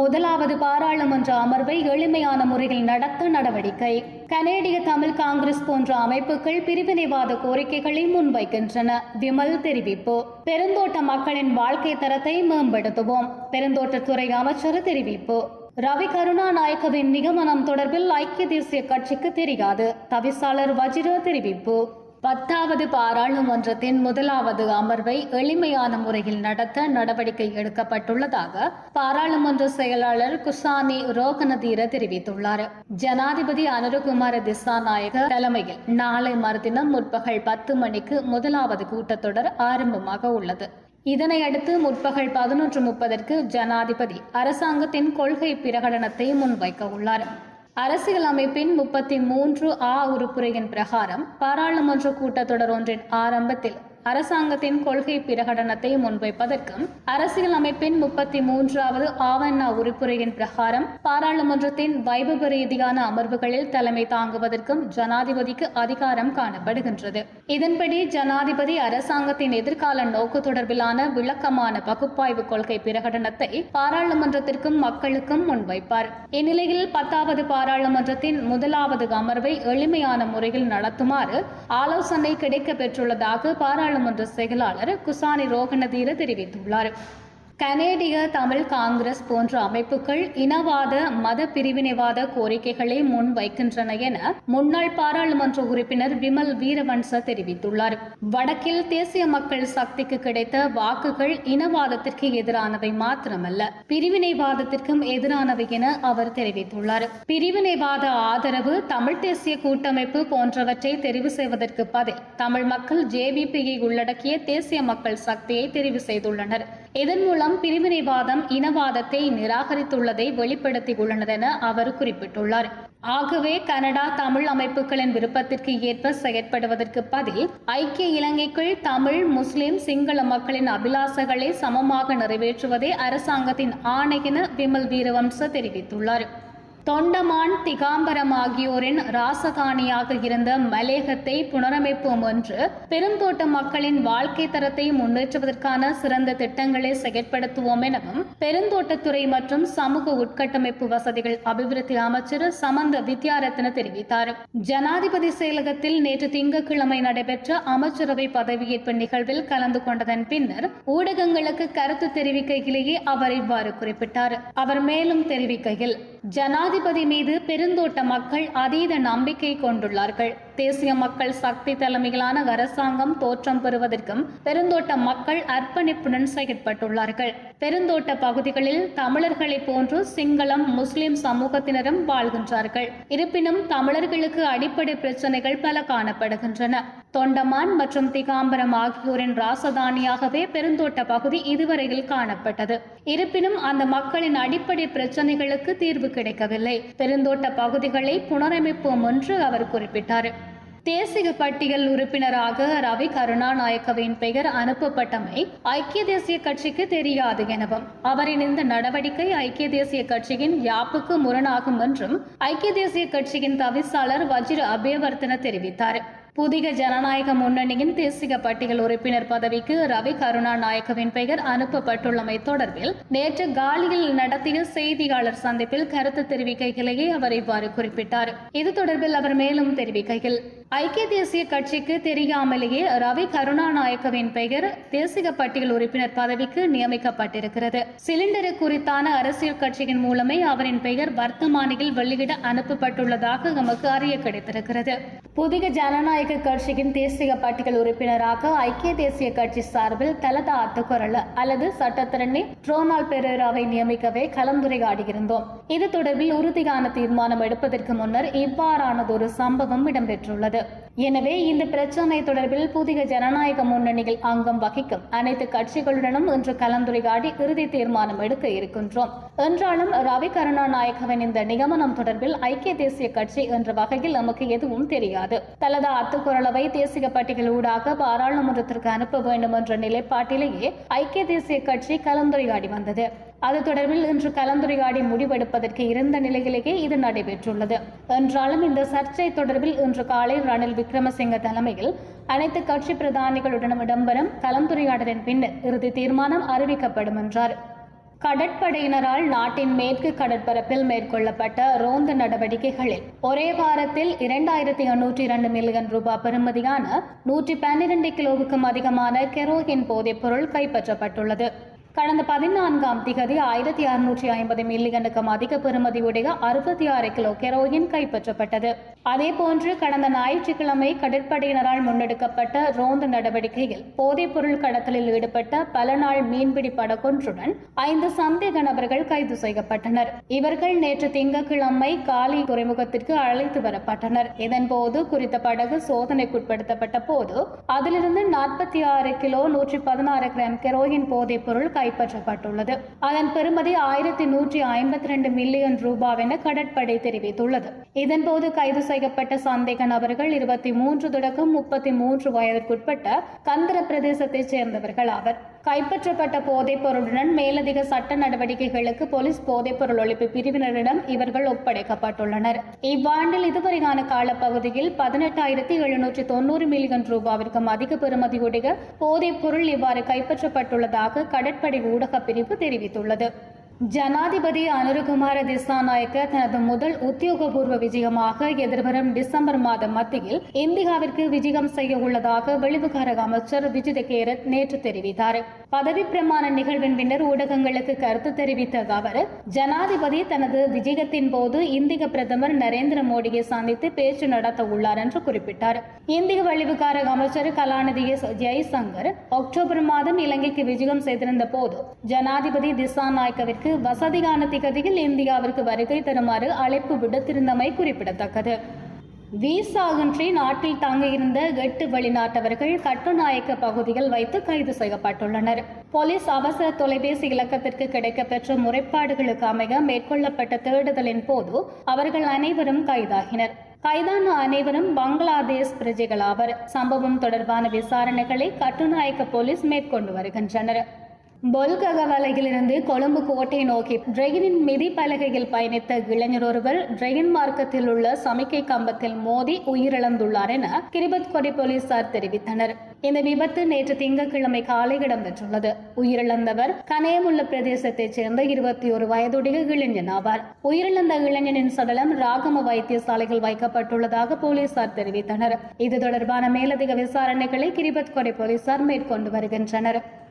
முதலாவது பாராளுமன்ற அமர்வை எளிமையான முறையில் நடத்த நடவடிக்கை. கனேடிய தமிழ் காங்கிரஸ் போன்ற அமைப்புகள் பிரிவினைவாத கோரிக்கைகளை முன்வைக்கின்றன. விமல் தெரிவிப்பு. பெருந்தோட்ட மக்களின் வாழ்க்கை தரத்தை மேம்படுத்துவோம். பெருந்தோட்டத்துறை அமைச்சர் தெரிவிப்பு. ரவி கருணாநாயக்கவின் நிகமனம் தொடர்பில் ஐக்கிய தேசிய கட்சிக்கு தெரியாது. தவிசாளர் வஜிர தெரிவிப்பு. பத்தாவது பாராளுமன்றத்தின் முதலாவது அமர்வை எளிமையான முறையில் நடத்த நடவடிக்கை எடுக்கப்பட்டுள்ளதாக பாராளுமன்ற செயலாளர் குசானி ரோகனதீர தெரிவித்துள்ளார். ஜனாதிபதி அனுரகுமார திசாநாயக தலைமையில் நாளை மறுதினம் முற்பகல் பத்து மணிக்கு முதலாவது கூட்டத்தொடர் ஆரம்பமாக உள்ளது. இதனையடுத்து முற்பகல் பதினொன்று முப்பதற்கு ஜனாதிபதி அரசாங்கத்தின் கொள்கை பிரகடனத்தை முன்வைக்க உள்ளார். அரசியல் அமைப்பின் முப்பத்தி மூன்று ஆ உறுப்புரையின் பிரகாரம் பாராளுமன்ற கூட்டத்தொடர் ஒன்றின் ஆரம்பத்தில் அரசாங்கத்தின் கொள்கை பிரகடனத்தை முன்வைப்பதற்கும் அரசியல் அமைப்பின் முப்பத்தி மூன்றாவது ஆவண உறுப்புரையின் பிரகாரம் பாராளுமன்றத்தின் வைபவ ரீதியான அமர்வுகளில் தலைமை தாங்குவதற்கும் ஜனாதிபதிக்கு அதிகாரம் காணப்படுகின்றது. இதன்படி ஜனாதிபதி அரசாங்கத்தின் எதிர்கால நோக்கு தொடர்பிலான விளக்கமான பகுப்பாய்வு கொள்கை பிரகடனத்தை பாராளுமன்றத்திற்கும் மக்களுக்கும் முன்வைப்பார். இந்நிலையில் பத்தாவது பாராளுமன்றத்தின் முதலாவது அமர்வை எளிமையான முறையில் நடத்துமாறு ஆலோசனை கிடைக்க பெற்றுள்ளதாக பாராளுமன்ற செயலாளர் குசானி ரோகணதீர தெரிவித்துள்ளார். கனேடிய தமிழ் காங்கிரஸ் போன்ற அமைப்புகள் இனவாத மத பிரிவினைவாத கோரிக்கைகளை முன்வைக்கின்றன என முன்னாள் பாராளுமன்ற உறுப்பினர் விமல் வீரவன்ச தெரிவித்துள்ளார். வடக்கில் தேசிய மக்கள் சக்திக்கு கிடைத்த வாக்குகள் இனவாதத்திற்கு எதிரானவை மாத்திரமல்ல பிரிவினைவாதத்திற்கும் எதிரானவை என அவர் தெரிவித்துள்ளார். பிரிவினைவாத ஆதரவு தமிழ் தேசிய கூட்டமைப்பு போன்றவற்றை தெரிவு செய்வதற்கு பதில் தமிழ் மக்கள் ஜேவிபியை உள்ளடக்கிய தேசிய மக்கள் சக்தியை தெரிவு செய்துள்ளனர். இதன் மூலம் பிரிவினைவாதம் இனவாதத்தை நிராகரித்துள்ளதை வெளிப்படுத்தியுள்ளதென அவர் குறிப்பிட்டுள்ளார். ஆகவே கனடா தமிழ் அமைப்புகளின் விருப்பத்திற்கு ஏற்ப செயற்படுவதற்கு பதில் ஐக்கிய இலங்கைக்குள் தமிழ் முஸ்லிம் சிங்கள மக்களின் அபிலாசங்களை சமமாக நிறைவேற்றுவதே அரசாங்கத்தின் ஆணை என விமல் வீரவம்ச தெரிவித்துள்ளார். தொண்டமான் திகாம்பரம் ஆகியோரின் ராசகாணியாக இருந்த மலேகத்தை புனரமைப்போம் என்று பெருந்தோட்ட மக்களின் வாழ்க்கை தரத்தை முன்னேற்றுவதற்கான சிறந்த திட்டங்களை செயற்படுத்துவோம் எனவும் பெருந்தோட்டத்துறை மற்றும் சமூக உட்கட்டமைப்பு வசதிகள் அபிவிருத்தி அமைச்சர் சமந்த வித்யாரத்ன தெரிவித்தார். ஜனாதிபதி செயலகத்தில் நேற்று திங்கட்கிழமை நடைபெற்ற அமைச்சரவை பதவியேற்பு நிகழ்வில் கலந்து கொண்டதன் பின்னர் ஊடகங்களுக்கு கருத்து தெரிவிக்கையிலேயே அவர் இவ்வாறு குறிப்பிட்டார். அவர் மேலும் தெரிவிக்கையில் ஜனாதிபதி மீது பெருந்தோட்ட மக்கள் அதீத நம்பிக்கை கொண்டுள்ளார்கள். தேசிய மக்கள் சக்தி தலைமையிலான அரசாங்கம் தோற்றம் பெறுவதற்கும் பெருந்தோட்ட மக்கள் அர்ப்பணிப்புடன் செயற்பட்டுள்ளார்கள். பெருந்தோட்ட பகுதிகளில் தமிழர்களைப் போன்று சிங்களம் முஸ்லிம் சமூகத்தினரும் வாழ்கின்றார்கள். இருப்பினும் தமிழர்களுக்கு அடிப்படை பிரச்சனைகள் பல காணப்படுகின்றன. தொண்டமான் மற்றும் திகாம்பரம் ஆகியோரின் ராசதானியாகவே பெருந்தோட்ட பகுதி இதுவரையில் காணப்பட்டது. இருப்பினும் அந்த மக்களின் அடிப்படை பிரச்சனைகளுக்கு தீர்வு கிடைக்கவில்லை. பெருந்தோட்ட பகுதிகளை புனரமைப்போம் என்று அவர் குறிப்பிட்டார். தேசிய பட்டியல் உறுப்பினராக ரவி கருணாநாயக்கவின் பெயர் அனுப்பப்பட்டமை ஐக்கிய தேசிய கட்சிக்கு தெரியாது எனவும் அவரின் இந்த நடவடிக்கை ஐக்கிய தேசிய கட்சியின் யாப்புக்கு முரணாகும் என்றும் ஐக்கிய தேசிய கட்சியின் தவிசாளர் வஜிர அபேவர்த்தன தெரிவித்தார். புதிய ஜனநாயக முன்னணியின் தேசிய பட்டியல் உறுப்பினர் பதவிக்கு ரவி கருணாநாயக்கவின் பெயர் அனுப்பப்பட்டுள்ளமை தொடர்பில் நேற்று காலியில் நடத்திய செய்தியாளர் சந்திப்பில் கருத்து தெரிவிக்கையிலேயே அவர் இவ்வாறு குறிப்பிட்டார். இது தொடர்பில் அவர் மேலும் தெரிவிக்கையில் ஐக்கிய தேசிய கட்சிக்கு தெரியாமலேயே ரவி கருணாநாயக்கவின் பெயர் தேசிய பட்டியல் உறுப்பினர் பதவிக்கு நியமிக்கப்பட்டிருக்கிறது. சிலிண்டரு குறித்தான அரசியல் கட்சியின் மூலமே அவரின் பெயர் வர்த்தமானியில் வெளியிட அனுப்பப்பட்டுள்ளதாக நமக்கு அறிய கிடைத்திருக்கிறது. புதிய ஜனநாயக கட்சியின் தேசிய பட்டியல் உறுப்பினராக ஐக்கிய தேசிய கட்சி சார்பில் தலதா அத்துக்குரல் அல்லது சட்டத்திறனே ட்ரோனால் பெரேராவை நியமிக்கவே கலந்துரையாடியிருந்தோம். இது தொடர்பில் உறுதியான தீர்மானம் எடுப்பதற்கு முன்னர் இவ்வாறானதொரு சம்பவம் இடம்பெற்றுள்ளது. உள்ளது எனவே இந்த பிரச்சினை தொடர்பில் புதிய ஜனநாயக முன்னணியில் அங்கம் வகிக்கும் அனைத்து கட்சிகளுடனும் இன்று கலந்துரையாடி இறுதி தீர்மானம் எடுக்க இருக்கின்றோம். என்றாலும் ரவி கருணாநாயகவின் இந்த நியமனம் தொடர்பில் ஐக்கிய தேசிய கட்சி என்ற வகையில் நமக்கு எதுவும் தெரியாது. தலதா அத்துக்குரலவை தேசிய பட்டியல் ஊடாக பாராளுமன்றத்திற்கு அனுப்ப வேண்டும் என்ற நிலைப்பாட்டிலேயே ஐக்கிய தேசிய கட்சி கலந்துரையாடி வந்தது. அது தொடர்பில் இன்று கலந்துரையாடி முடிவெடுப்பதற்கு இருந்த நிலையிலேயே இது நடைபெற்றுள்ளது. என்றாலும் இந்த சர்ச்சை தொடர்பில் இன்று காலை ரணில் விக்ரமசிங்க தலைமையில் அனைத்து கட்சி பிரதானிகளுடனும் இடம்பெறும் கலந்துரையாடலின் பின்னர் இறுதி தீர்மானம் அறிவிக்கப்படும் என்றார். கடற்படையினரால் நாட்டின் மேற்கு கடற்பரப்பில் மேற்கொள்ளப்பட்ட ரோந்து நடவடிக்கைகளில் ஒரே வாரத்தில் இரண்டாயிரத்தி எண்ணூற்றி இரண்டு மில்லியன் ரூபாய் பெறுமதியான நூற்றி பன்னிரண்டு கிலோவுக்கும் அதிகமான கெரோயின் போதைப்பொருள் கைப்பற்றப்பட்டுள்ளது. கடந்த பதினான்காம் திகதி ஆயிரத்தி அறுநூற்றி ஐம்பது மில்லியனுக்கும் அதிக பெறுமதியுடைய அறுபத்தி ஆறு கிலோ கெரோயின் கைப்பற்றப்பட்டது. அதேபோன்று கடந்த ஞாயிற்றுக்கிழமை கடற்படையினரால் முன்னெடுக்கப்பட்ட ரோந்து நடவடிக்கையில் போதைப்பொருள் கடத்தலில் ஈடுபட்ட பல நாள் மீன்பிடி படகொன்றுடன் ஐந்து சந்தேக நபர்கள் கைது செய்யப்பட்டனர். இவர்கள் நேற்று திங்கட்கிழமை காலி துறைமுகத்திற்கு அழைத்து வரப்பட்டனர். இதன்போது குறித்த படகு சோதனைக்குட்படுத்தப்பட்ட போது அதிலிருந்து நாற்பத்தி ஆறு கிலோ நூற்றி பதினாறு கிராம் கெரோயின் போதைப்பொருள் கைப்பற்றப்பட்டுள்ளது. அதன் பெறுமதி ஆயிரத்தி நூற்றி ஐம்பத்தி ரெண்டு மில்லியன் ரூபாய் என கடற்படை தெரிவித்துள்ளது. இதன்போது கைது செய்யப்பட்ட சந்தேக நபர்கள் இருபத்தி மூன்று தொடக்கம் முப்பத்தி மூன்று வயதிற்குட்பட்ட கந்தர பிரதேசத்தைச் சேர்ந்தவர்கள் ஆவர். கைப்பற்றப்பட்ட போதைப் பொருளுடன் மேலதிக சட்ட நடவடிக்கைகளுக்கு போலீஸ் போதைப் பொருள் ஒழிப்பு பிரிவினரிடம் இவர்கள் ஒப்படைக்கப்பட்டுள்ளனர். இவ்வாண்டில் இதுவரையான காலப்பகுதியில் பதினெட்டாயிரத்தி எழுநூற்றி தொண்ணூறு மில்லியன் ரூபாவிற்கும் அதிக பெறுமதியுடைய போதைப் பொருள் இவ்வாறு கைப்பற்றப்பட்டுள்ளதாக கடற்படை ஊடகப் பிரிவு தெரிவித்துள்ளது. ஜனாதிபதி அனுருகுமார திசாநாயக்க தனது முதல் உத்தியோகபூர்வ விஜயமாக எதிர்வரும் டிசம்பர் மாதம் மத்தியில் இந்தியாவிற்கு விஜயம் செய்ய உள்ளதாக வெளிவிகார அமைச்சர் விஜித கேரத் நேற்று தெரிவித்தார். பதவி பிரமாண நிகழ்வின் பின்னர் ஊடகங்களுக்கு கருத்து தெரிவித்த அவர் ஜனாதிபதி தனது விஜயத்தின் போது இந்திய பிரதமர் நரேந்திர மோடியை சந்தித்து பேச்சு நடத்த உள்ளார் என்று குறிப்பிட்டார். இந்திய வழிவுகார அமைச்சர் கலாநிதி எஸ் ஜெய்சங்கர் அக்டோபர் மாதம் இலங்கைக்கு விஜயம் செய்திருந்த போது ஜனாதிபதி திசாநாயக்கவிற்கு வசதியான திகதியில் இந்தியாவிற்கு வருகை தருமாறு அழைப்பு விடுத்திருந்தமை குறிப்பிடத்தக்கது. விசாகின்றி நாட்டில் தங்கியிருந்த எட்டு வெளிநாட்டவர்கள் கட்டுநாயக்க பகுதியில் வைத்து கைது செய்யப்பட்டுள்ளனர். போலீஸ் அவசர தொலைபேசி இலக்கத்திற்கு கிடைக்கப்பெற்ற முறைப்பாடுகளுக்கு அமைய மேற்கொள்ளப்பட்ட தேடுதலின் போது அவர்கள் அனைவரும் கைதாகினர். கைதான அனைவரும் பங்களாதேஷ் பிரஜைகள் ஆவர். சம்பவம் தொடர்பான விசாரணைகளை கட்டுநாயக்க போலீஸ் மேற்கொண்டு வருகின்றனர். பொல்ககவலையிலிருந்து கொழும்பு கோட்டை நோக்கி ட்ரெயினின் மிதிப்பலகையில் பயணித்த இளைஞர் ஒருவர் டிரெயின் மார்க்கத்தில் உள்ள சமிக்கை கம்பத்தில் மோதி உயிரிழந்துள்ளார் என கிரிபத் கொடி போலீசார் தெரிவித்தனர். இந்த விபத்து நேற்று திங்கட்கிழமை காலை இடம்பெற்றுள்ளது. உயிரிழந்தவர் கனயமுள்ள பிரதேசத்தைச் சேர்ந்த இருபத்தி ஒரு வயதுடைய இளைஞன் ஆவார். உயிரிழந்த இளைஞனின் சடலம் ராகம வைத்தியசாலையில் வைக்கப்பட்டுள்ளதாக போலீசார் தெரிவித்தனர். இது தொடர்பான மேலதிக விசாரணைகளை கிரிபத் கொடை போலீசார் மேற்கொண்டு வருகின்றனர்.